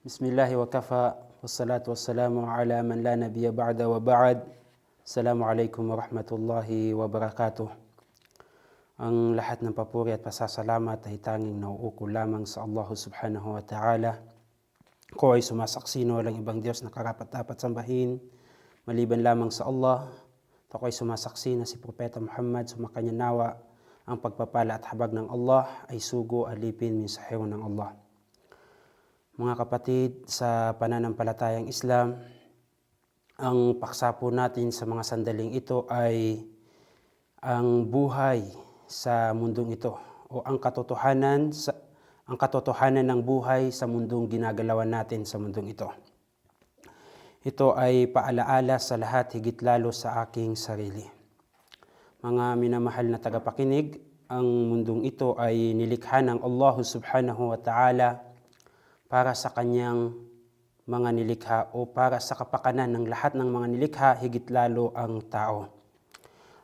Bismillahi wa kafa wassalatu wassalamu ala man la nabiyya ba'da wa ba'd. Assalamu alaikum wa rahmatullahi wa barakatuh. Ang lahat ng papuri at pasasalamat ay tanging nauuko lamang sa Allah subhanahu wa ta'ala. Ko ay sumasaksi na walang ibang Diyos na karapat-dapat sambahin, maliban lamang sa Allah. At ako ay sumasaksi na si Propeta Muhammad sumakanya nawa ang pagpapala at habag ng Allah ay sugo alipin min sahiro ng Allah. Mga kapatid, sa pananampalatayang Islam, ang paksa po natin sa mga sandaling ito ay ang buhay sa mundong ito o ang katotohanan sa ang katotohanan ng buhay sa mundong ginagalawan natin sa mundong ito. Ito ay paalaala sa lahat higit lalo sa aking sarili. Mga minamahal na tagapakinig, ang mundong ito ay nilikha ng Allah subhanahu wa ta'ala para sa kanyang mga nilikha o para sa kapakanan ng lahat ng mga nilikha, higit lalo ang tao.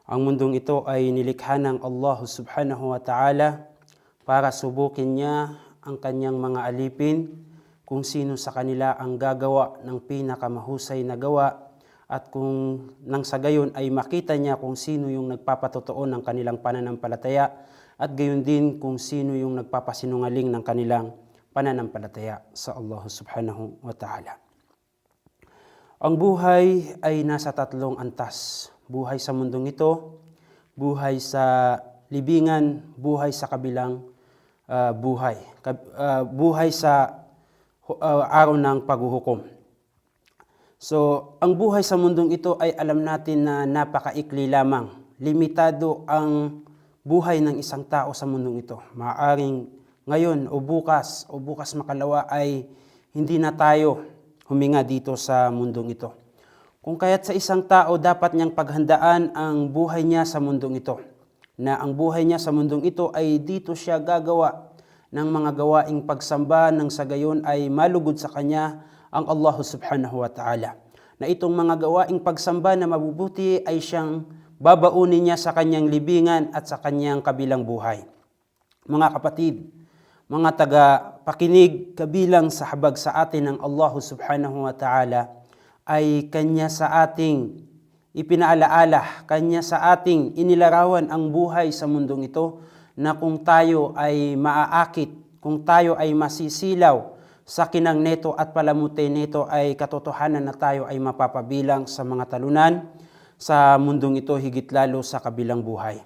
Ang mundong ito ay nilikha ng Allah subhanahu wa ta'ala para subukin niya ang kanyang mga alipin kung sino sa kanila ang gagawa ng pinakamahusay na gawa at kung nang sa gayon ay makita niya kung sino yung nagpapatotoo ng kanilang pananampalataya at gayon din kung sino yung nagpapasinungaling ng kanilang pananampalataya sa Allah subhanahu wa ta'ala. Ang buhay ay nasa tatlong antas. Buhay sa mundong ito, buhay sa libingan, buhay sa kabilang uh, buhay. Uh, buhay sa uh, araw ng paghuhukom. So, ang buhay sa mundong ito ay alam natin na napakaikli lamang. Limitado ang buhay ng isang tao sa mundong ito. Maaring ngayon o bukas o bukas makalawa ay hindi na tayo huminga dito sa mundong ito. Kung kaya't sa isang tao dapat niyang paghandaan ang buhay niya sa mundong ito. Na ang buhay niya sa mundong ito ay dito siya gagawa ng mga gawaing pagsamba ng sa gayon ay malugod sa kanya ang Allah subhanahu wa ta'ala. Na itong mga gawaing pagsamba na mabubuti ay siyang babaunin niya sa kanyang libingan at sa kanyang kabilang buhay. Mga kapatid, mga taga pakinig kabilang sa habag sa atin ng Allah subhanahu wa ta'ala ay kanya sa ating ipinaalaala, kanya sa ating inilarawan ang buhay sa mundong ito na kung tayo ay maaakit, kung tayo ay masisilaw sa kinang neto at palamuti nito ay katotohanan na tayo ay mapapabilang sa mga talunan sa mundong ito higit lalo sa kabilang buhay.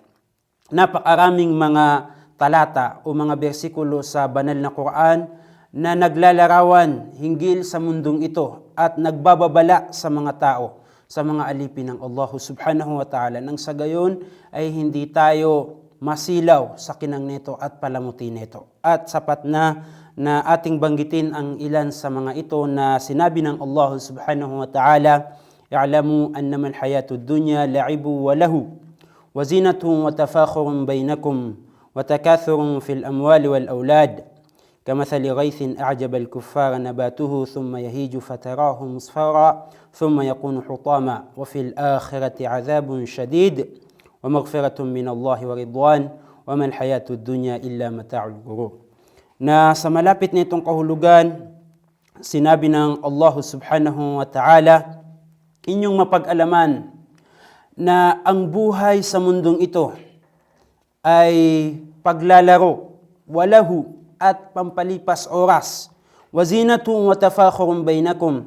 Napakaraming mga talata o mga bersikulo sa banal na Quran na naglalarawan hinggil sa mundong ito at nagbababala sa mga tao, sa mga alipin ng Allah subhanahu wa ta'ala. Nang sa gayon ay hindi tayo masilaw sa kinang neto at palamuti neto. At sapat na na ating banggitin ang ilan sa mga ito na sinabi ng Allah subhanahu wa ta'ala, "I'lamu annama al-hayatu ad-dunya la'ibu wa lahu wa zinatun wa tafakhurun bainakum wa takathurun fil amwali wal awlad." كمثل غيث أعجب الكفار نباته ثم يهيج فتراه مصفرا ثم يكون حطاما وفي الآخرة عذاب شديد ومغفرة من الله ورضوان وما الحياة الدنيا إلا متاع الغرور na sa malapit nitong kahulugan, sinabi ng Allah subhanahu wa ta'ala, inyong mapag-alaman na ang buhay sa mundong ito ay paglalaro, walahu at pampalipas oras, wazinatun wa tafakhurun bainakum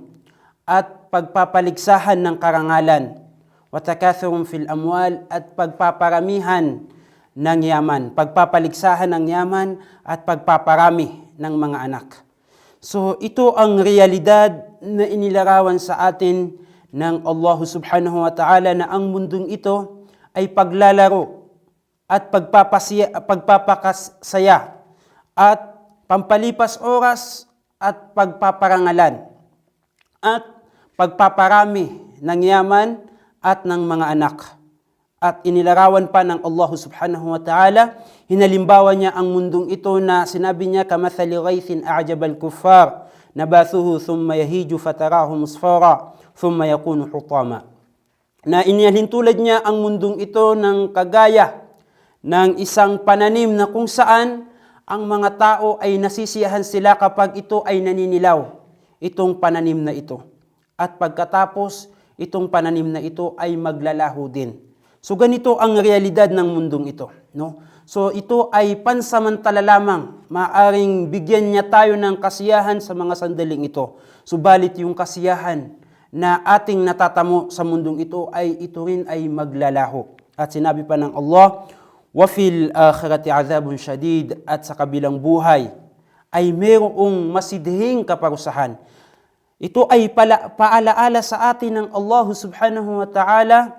at pagpapaligsahan ng karangalan, watakathurun fil amwal at pagpaparamihan ng yaman, pagpapaligsahan ng yaman at pagpaparami ng mga anak. So ito ang realidad na inilarawan sa atin ng Allah subhanahu wa ta'ala na ang mundong ito ay paglalaro at pagpapasaya, pagpapakasaya at pampalipas oras at pagpaparangalan at pagpaparami ng yaman at ng mga anak at inilarawan pa ng Allah subhanahu wa ta'ala, hinalimbawa niya ang mundong ito na sinabi niya, kamathali ghaythin a'jabal kuffar, nabathuhu thumma yahiju fatarahu musfara, thumma yakunu hutama. Na inilintulad niya ang mundong ito ng kagaya ng isang pananim na kung saan ang mga tao ay nasisiyahan sila kapag ito ay naninilaw. itong pananim na ito. At pagkatapos, itong pananim na ito ay maglalaho din. So ganito ang realidad ng mundong ito, no? So ito ay pansamantala lamang. Maaring bigyan niya tayo ng kasiyahan sa mga sandaling ito. Subalit yung kasiyahan na ating natatamo sa mundong ito ay ito rin ay maglalaho. At sinabi pa ng Allah, wa fil akhirati azabun shadid at sa kabilang buhay ay mayroong masidhing kaparusahan. Ito ay pala, paalaala sa atin ng Allah subhanahu wa ta'ala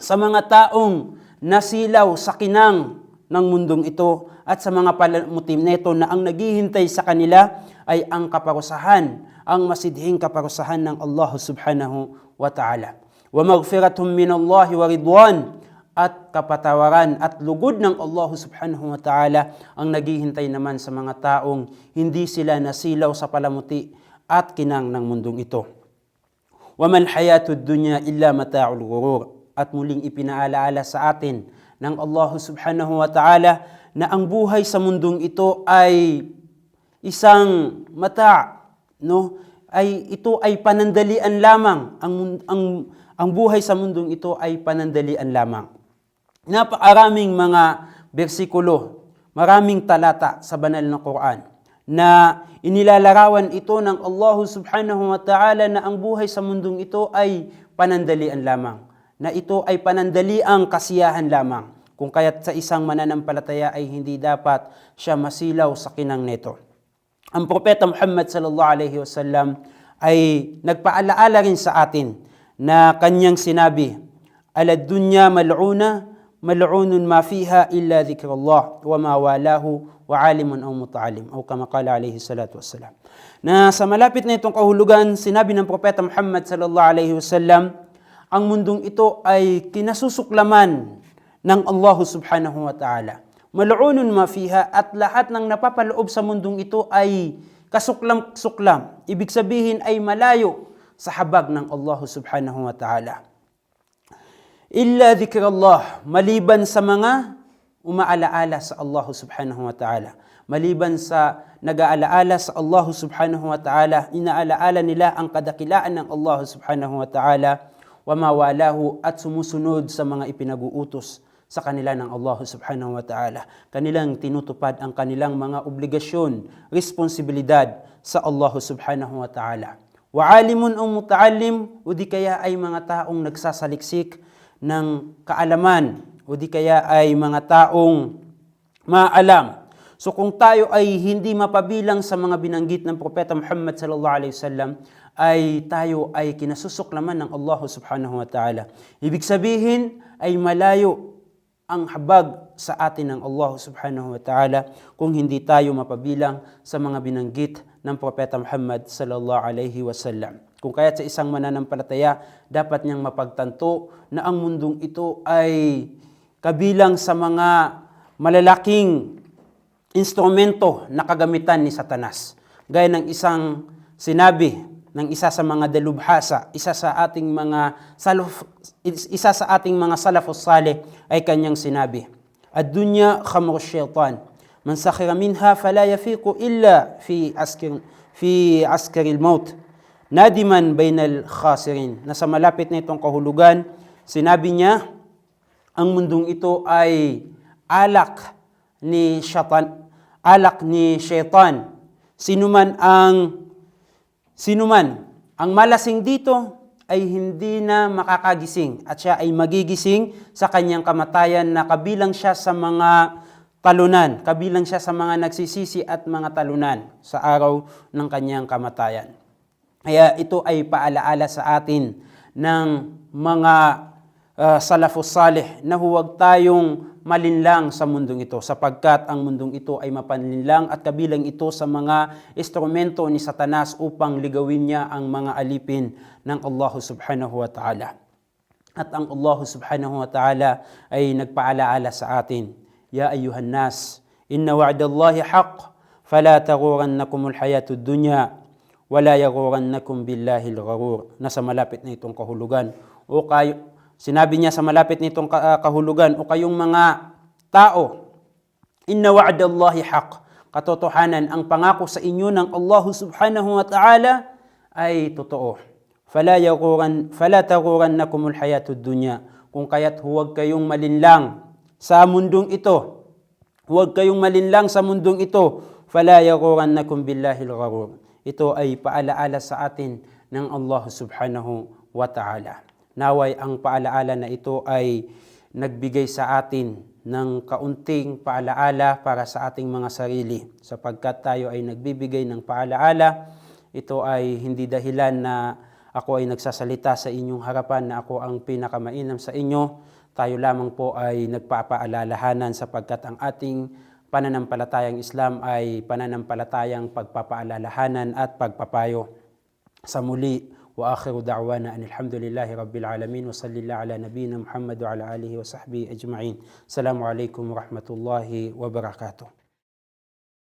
sa mga taong nasilaw sa kinang ng mundong ito at sa mga palamutim nito na ang naghihintay sa kanila ay ang kaparusahan, ang masidhing kaparusahan ng Allah subhanahu wa ta'ala. Wa maghfiratum min Allah wa ridwan at kapatawaran at lugod ng Allah subhanahu wa ta'ala ang naghihintay naman sa mga taong hindi sila nasilaw sa palamuti at kinang ng mundong ito. Waman hayatud dunya illa mata'ul ghurur. At muling ipinaalaala sa atin ng Allah subhanahu wa ta'ala na ang buhay sa mundong ito ay isang mata no? Ay ito ay panandalian lamang. Ang ang ang buhay sa mundong ito ay panandalian lamang. Napakaraming mga bersikulo, maraming talata sa banal na Quran na inilalarawan ito ng Allah subhanahu wa ta'ala na ang buhay sa mundong ito ay panandalian lamang. Na ito ay panandaliang kasiyahan lamang. Kung kaya't sa isang mananampalataya ay hindi dapat siya masilaw sa kinang neto. Ang propeta Muhammad sallallahu alaihi wasallam ay nagpaalaala rin sa atin na kanyang sinabi, Alad dunya mal'una, mal'unun ma fiha illa dhikrullah wa ma walahu wa alimun aw muta'alim o kama qala alaihi salatu wassalam. Na sa malapit na itong kahulugan, sinabi ng propeta Muhammad sallallahu alaihi wasallam, ang mundong ito ay kinasusuklaman ng Allah subhanahu wa ta'ala. Mal'unun ma fiha at lahat ng napapaloob sa mundong ito ay kasuklam-suklam. Ibig sabihin ay malayo sa habag ng Allah subhanahu wa ta'ala. Illa dhikrallah, maliban sa mga umaalaala sa Allah subhanahu wa ta'ala. Maliban sa nag-aalaala sa Allah subhanahu wa ta'ala, inaalaala nila ang kadakilaan ng Allah subhanahu wa ta'ala, wa mawalahu at sumusunod sa mga ipinag-uutos sa kanila ng Allah subhanahu wa ta'ala. Kanilang tinutupad ang kanilang mga obligasyon, responsibilidad sa Allah subhanahu wa ta'ala. Wa alimun o mutaalim, o di kaya ay mga taong nagsasaliksik ng kaalaman, o di kaya ay mga taong maalam. So kung tayo ay hindi mapabilang sa mga binanggit ng Propeta Muhammad sallallahu alaihi wasallam, ay tayo ay kinasusuklaman ng Allah subhanahu wa ta'ala. Ibig sabihin ay malayo ang habag sa atin ng Allah subhanahu wa ta'ala kung hindi tayo mapabilang sa mga binanggit ng Propeta Muhammad sallallahu alaihi wasallam. Kung kaya sa isang mananampalataya, dapat niyang mapagtanto na ang mundong ito ay kabilang sa mga malalaking instrumento na kagamitan ni Satanas. Gaya ng isang sinabi ng isa sa mga dalubhasa, isa sa ating mga salaf, isa sa ating mga salafus salih ay kanyang sinabi, Ad-dunya khamru syaitan. Man sakhira minha fala yafiqu illa fi askir fi askaril maut. Nadiman bainal khasirin. Nasa malapit na itong kahulugan, sinabi niya, ang mundong ito ay alak ni syaitan, alak ni syaitan. Sino man ang Sino man, ang malasing dito ay hindi na makakagising at siya ay magigising sa kanyang kamatayan na kabilang siya sa mga talunan, kabilang siya sa mga nagsisisi at mga talunan sa araw ng kanyang kamatayan. Kaya ito ay paalaala sa atin ng mga uh, salafus salih na huwag tayong malinlang sa mundong ito sapagkat ang mundong ito ay mapanlinlang at kabilang ito sa mga instrumento ni Satanas upang ligawin niya ang mga alipin ng Allah subhanahu wa ta'ala. At ang Allah subhanahu wa ta'ala ay nagpaalaala sa atin, Ya ayuhan nas, inna wa'dallahi haq, fala tagurannakum alhayatud dunya, wala yagurannakum billahi al Nasa malapit na itong kahulugan. O kayo, Sinabi niya sa malapit nitong ah, kahulugan, o kayong mga tao, inna wa'dallahi haq. Katotohanan, ang pangako sa inyo ng Allah subhanahu wa ta'ala ay totoo. Fala yaguran fala tagurannakumul hayatud dunya. Kung kaya't huwag kayong malinlang sa mundong ito. Huwag kayong malinlang sa mundong ito. Fala yagurannakum billahil gharur. Ito ay paalaala sa atin ng Allah subhanahu wa ta'ala. Naway ang paalaala na ito ay nagbigay sa atin ng kaunting paalaala para sa ating mga sarili. Sapagkat tayo ay nagbibigay ng paalaala, ito ay hindi dahilan na ako ay nagsasalita sa inyong harapan na ako ang pinakamainam sa inyo. Tayo lamang po ay nagpapaalalahanan sapagkat ang ating pananampalatayang Islam ay pananampalatayang pagpapaalalahanan at pagpapayo. Sa muli, wa akhiru da'wana an alhamdulillahi rabbil alamin wa sallallahu ala nabiyyina Muhammad wa ala alihi wa sahbihi ajma'in. Assalamu alaikum wa rahmatullahi wa barakatuh.